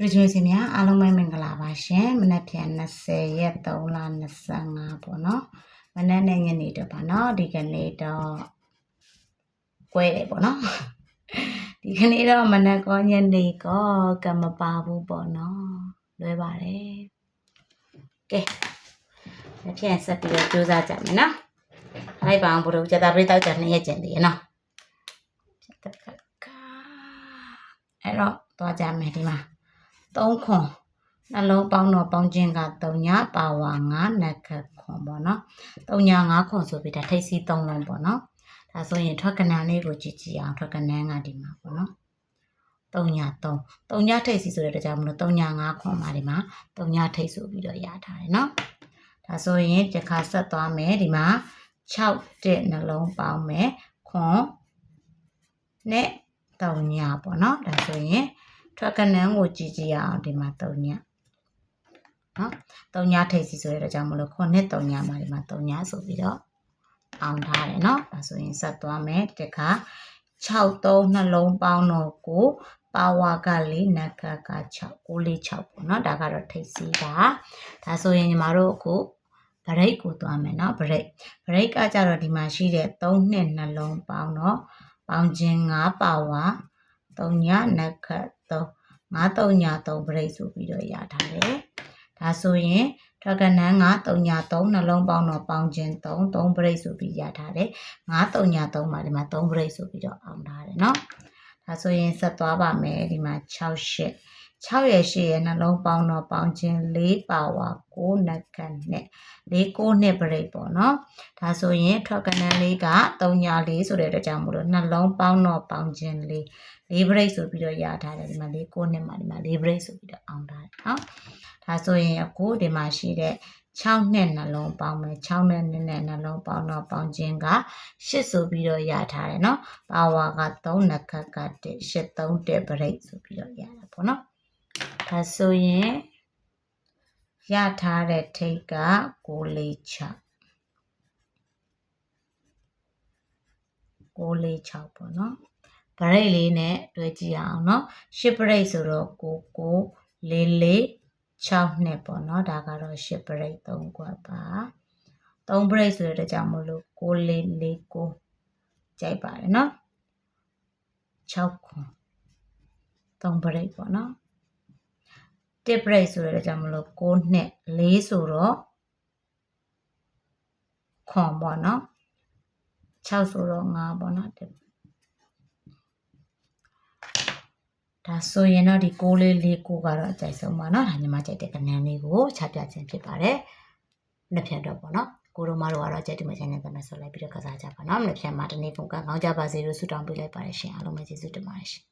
ပရိကျွေးစင်များအားလုံးပဲမင်္ဂလာပါရှင်မနက်ဖြန်20ရက်3လ25ပေါ့နော်မနက်နဲ့ညနေတော့ပါနော်ဒီကနေ့တော့ကွဲတယ်ပေါ့နော်ဒီကနေ့တော့မနက်ကောညနေကောကမပါဘူးပေါ့နော်လွဲပါတယ်ကဲမဖြန်ဆက်ပြီးတော့ကြိုးစားကြမယ်နော်လိုက်ပါအောင်ဘုရားကျတာပြိတောက်ကြနှစ်ရက်ကျင်သေးရနော်ကျတကကအဲ့တော့သွားကြမယ်ဒီမှာ 3ခွန်နှလုံးပေါင်းတော့ပေါင်းခြင်းက3ညပါဝါ9နက်ခတ်ခွန်ပေါ့နော်3ည9ခွန်ဆိုပြီးဒါထိတ်စီ3လုံးပေါ့နော်ဒါဆိုရင်ထွက်ကနန်းလေးကိုကြည့်ကြည့်အောင်ထွက်ကနန်းကဒီမှာပေါ့နော်3ည3 3ညထိတ်စီဆိုတဲ့တကြောင်မလို့3ည9ခွန်ပါဒီမှာ3ညထိတ်ဆိုပြီးတော့ရထားတယ်နော်ဒါဆိုရင်တစ်ခါဆက်သွားမယ်ဒီမှာ6တဲ့နှလုံးပေါင်းမယ်ခွန်နဲ့3ညပေါ့နော်ဒါဆိုရင် ထွက်ကနန်းကိုကြည့်ကြည့်အောင်ဒီမှာ3ညနော်3ညထိတ်စီဆိုတဲ့ကြောင့်မလို့ခွန်နဲ့3ညမှာဒီမှာ3ညဆိုပြီးတော့အောင်ထားတယ်နော်ဒါဆိုရင်ဆက်သွားမယ်တခါ6 3နှလုံးပေါင်းတော့ကိုပါဝါကလေးနက်ကက6 6လေး6ပေါ့နော်ဒါကတော့ထိတ်စီတာဒါဆိုရင်ညီမတို့အခုဗရိတ်ကိုသွားမယ်နော်ဗရိတ်ဗရိတ်ကကြတော့ဒီမှာရှိတဲ့3နှစ်နှလုံးပေါင်းတော့ပေါင်းခြင်း5ပါဝါ3ညနက်ခတ်3 9 3ည3ဗရိတ်ဆိုပြီးတော့ရထားတယ်ဒါဆိုရင်ထွက်ကနန်းက3ည3နှလုံးပေါင်းတော့ပေါင်းခြင်း3 3ဗရိတ်ဆိုပြီးရထားတယ်9 3ည3မှာဒီမှာ3ဗရိတ်ဆိုပြီးတော့အောင်ထားတယ်နော်ဒါဆိုရင်ဆက်သွားပါမယ်ဒီမှာ6 8 6ရဲ့8ရဲ့နှလုံးပေါင်းတော့ပေါင်းခြင်း4ပါဝါ9နက်ကန်နဲ့4 9နှစ်ပြိတ်ပေါ့နော်ဒါဆိုရင်ထွက်ကနန်းလေးက3ညာ4ဆိုတဲ့အတွက်ကြောင့်မို့လို့နှလုံးပေါင်းတော့ပေါင်းခြင်း4 4ပြိတ်ဆိုပြီးတော့ရထားတယ်ဒီမှာ4 9နှစ်မှာဒီမှာ4ပြိတ်ဆိုပြီးတော့အောင်ထားတယ်နော်ဒါဆိုရင်အခုဒီမှာရှိတဲ့6နဲ့နှလုံးပေါင်းမယ်6နဲ့2နဲ့နှလုံးပေါင်းတော့ပေါင်းခြင်းက8ဆိုပြီးတော့ရထားတယ်နော်ပါဝါက3နက်ခတ်က1 8 3တဲ့ပြိတ်ဆိုပြီးတော့ရတာပေါ့နော် ဒါဆိုရင်ရထားတဲ့ထိပ်က6လေး6 6လေး6ပေါ့နော်ဗရိတ်လေးနဲ့တွဲကြည့်အောင်နော်ရှစ်ဗရိတ်ဆိုတော့6 6 4 4 6နဲ့ပေါ့နော်ဒါကတော့ရှစ်ဗရိတ်3ခွက်ပါ3ဗရိတ်ဆိုတဲ့ကြောင့်မလို့6 4 4 9ကြိုက်ပါတယ်နော်6ခွက်3ဗရိတ်ပေါ့နော် တစ် break ဆိုတဲ့ကြောင့်မလို့6နှစ်4ဆိုတော့ခွန်ပေါ့နော်6ဆိုတော့9ပေါ့နော်တစ်ဒါဆိုရင်တော့ဒီ6လေး4 6ကတော့အကြိုက်ဆုံးပါနော်ဒါညီမကြိုက်တဲ့ကဏ္ဍလေးကိုခြားပြခြင်းဖြစ်ပါတယ်နှစ်ဖြတ်တော့ပေါ့နော်ကိုတို့မတို့ကတော့ကြက်တူမချန်နယ်ပဲဆက်လိုက်ပြီးတော့ကစားကြပါနော်မနေ့ပြန်မှာတနေ့ပုံကခေါင်းကြပါစေလို့ဆုတောင်းပေးလိုက်ပါတယ်ရှင်အားလုံးပဲကျေးဇူးတင်ပါတယ်ရှင်